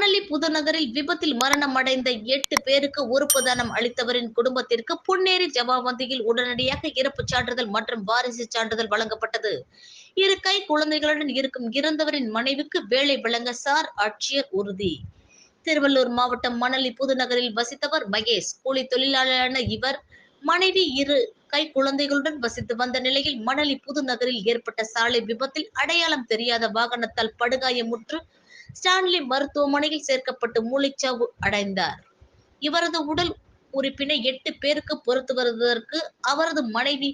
மணலி புதுநகரில் விபத்தில் மரணம் அடைந்த எட்டு பேருக்கு உறுப்புதானம் அளித்தவரின் குடும்பத்திற்கு புன்னேரி ஜமாபந்தியில் உடனடியாக இறப்பு சான்றிதழ் மற்றும் வாரிசு சான்றிதழ் வழங்கப்பட்டது. இரு கை குழந்தைகளுடன் இருக்கும் இறந்தவரின் மனைவிக்கு வேலை வழங்க சார் ஆட்சியர் உறுதி. திருவள்ளூர் மாவட்டம் மணலி புதுநகரில் வசித்தவர் மகேஷ். கூலி தொழிலாளரான இவர் மனைவி இரு கை குழந்தைகளுடன் வசித்து வந்த நிலையில் மணலி புதுநகரில் ஏற்பட்ட சாலை விபத்தில் அடையாளம் தெரியாத வாகனத்தால் படுகாயமுற்று ஸ்டான்லி மருத்துவமனையில் சேர்க்கப்பட்டு மூளைச்சாவு அடைந்தார். இவரது உடல் உறுப்பினை எட்டு பேருக்கு பொறுத்து வருவதற்கு அவரது மனைவி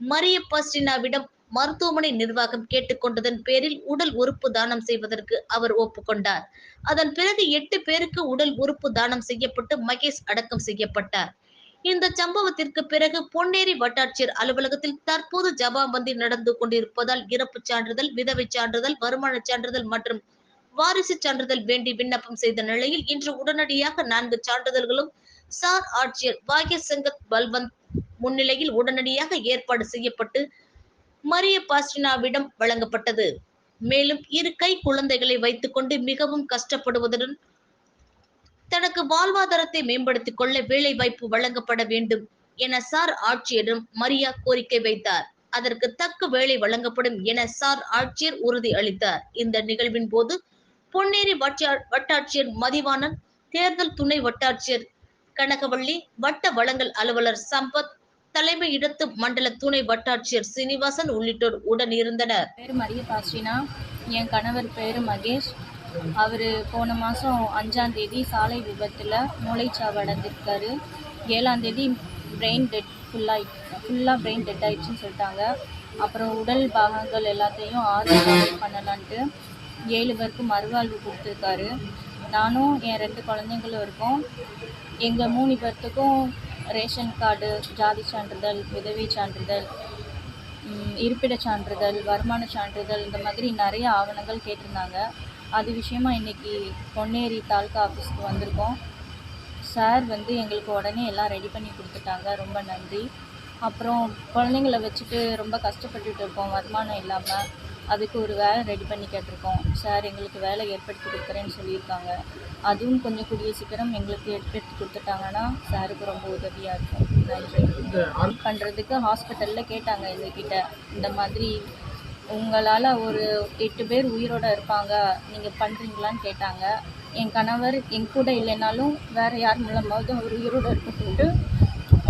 மரிய பாஸ்டினாவிடம் மருத்துவமனை நிர்வாகம் கேட்டுக்கொண்டதன் பேரில் உடல் உறுப்பு தானம் செய்வதற்கு அவர் ஒப்புக்கொண்டார். அதன் பிறகு எட்டு பேருக்கு உடல் உறுப்பு தானம் செய்யப்பட்டு மகேஷ் அடக்கம் செய்யப்பட்டார். இந்த சம்பவத்திற்கு பிறகு பொன்னேரி வட்டாட்சியர் அலுவலகத்தில் தற்போது ஜபாபந்தி நடந்து கொண்டிருப்பதால் இறப்பு சான்றிதழ் விதவை சான்றிதழ் வருமான சான்றிதழ் மற்றும் வாரிசு சான்றிதழ் வேண்டி விண்ணப்பம் செய்த நிலையில் இன்று உடனடியாக நான்கு சான்றிதழ்களும் சார் ஆட்சியர் பாக்ய சங்கத் பல்வந்த் முன்னிலையில் உடனடியாக ஏற்பாடு செய்யப்பட்டு மரிய பாஸ்டினாவிடம் வழங்கப்பட்டது. மேலும் இரு கை குழந்தைகளை வைத்துக்கொண்டு மிகவும் கஷ்டப்படுவதுடன் தனக்கு வாழ்வாதாரத்தை மேம்படுத்திக் கொள்ள வேலை வாய்ப்பு வழங்கப்பட வேண்டும் என சார் ஆட்சியரிடம் மரியா கோரிக்கை வைத்தார். அதற்கு தக்க வேலை வழங்கப்படும் என சார் ஆட்சியர் உறுதி அளித்தார் இந்த நிகழ்வின் போது பொன்னேரி வட்டாட்சியர் வட்டாட்சியர் மதிவாணன் தேர்தல் துணை வட்டாட்சியர் கனகவள்ளி வட்ட வளங்கள் அலுவலர் சம்பத் தலைமை இடத்து மண்டல துணை வட்டாட்சியர் சீனிவாசன் உள்ளிட்டோர் உடன் இருந்தனர். பேர் மரிய பாஸ்டினா என் கணவர் பேர் மகேஷ். அவர் போன மாதம் அஞ்சாந்தேதி சாலை விபத்தில் மூளைச்சாவு அடைஞ்சிருக்காரு ஏழாந்தேதி பிரெயின் டெட் ஃபுல்லாக ஃபுல்லாக பிரெயின் டெட் ஆயிடுச்சுன்னு சொல்லிட்டாங்க. அப்புறம் உடல் பாகங்கள் எல்லாத்தையும் ஆறு பண்ணலான்ட்டு ஏழு பேருக்கு மறுவாழ்வு கொடுத்துருக்காரு. நானும் என் ரெண்டு குழந்தைங்களும் இருக்கோம். எங்கள் மூணு பேர்த்துக்கும் ரேஷன் கார்டு ஜாதி சான்றிதழ் உதவி சான்றிதழ் இருப்பிட இருப்பிடச் சான்றிதழ் வருமான சான்றிதழ் இந்த மாதிரி நிறைய ஆவணங்கள் கேட்டிருந்தாங்க. அது விஷயமா இன்னைக்கு பொன்னேரி தாலுகா ஆஃபீஸ்க்கு வந்திருக்கோம். சார் வந்து எங்களுக்கு உடனே எல்லாம் ரெடி பண்ணி கொடுத்துட்டாங்க. ரொம்ப நன்றி. அப்புறம் குழந்தைங்கள வச்சுட்டு ரொம்ப கஷ்டப்பட்டுட்டு இருக்கோம். வருமானம் இல்லாமல் அதுக்கு ஒரு வேலை ரெடி பண்ணி கேட்டிருக்கோம். சார் எங்களுக்கு வேலை ஏற்படுத்தி கொடுக்குறேன்னு சொல்லியிருக்காங்க. அதுவும் கொஞ்சம் கூடிய சீக்கிரம் எங்களுக்கு ஏற்படுத்தி கொடுத்துட்டாங்கன்னா சாருக்கு ரொம்ப உதவியாக இருக்கும். நன்றி. பண்ணுறதுக்கு ஹாஸ்பிட்டலில் கேட்டாங்க எங்ககிட்ட. இந்த மாதிரி உங்களால் ஒரு எட்டு பேர் உயிரோட இருப்பாங்க. நீங்கள் பண்ணுறீங்களான்னு கேட்டாங்க. என் கணவர் என் கூட இல்லைனாலும் வேறு யார் மூலமாவது அவர் உயிரோட இருக்கட்டும்ட்டு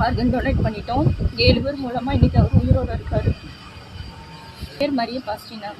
ஆர்கன் டொனேட் பண்ணிட்டோம். ஏழு பேர் மூலமாக இன்றைக்கி அவர் உயிரோட இருக்கார். பேர் மரிய பாஸ்டினா.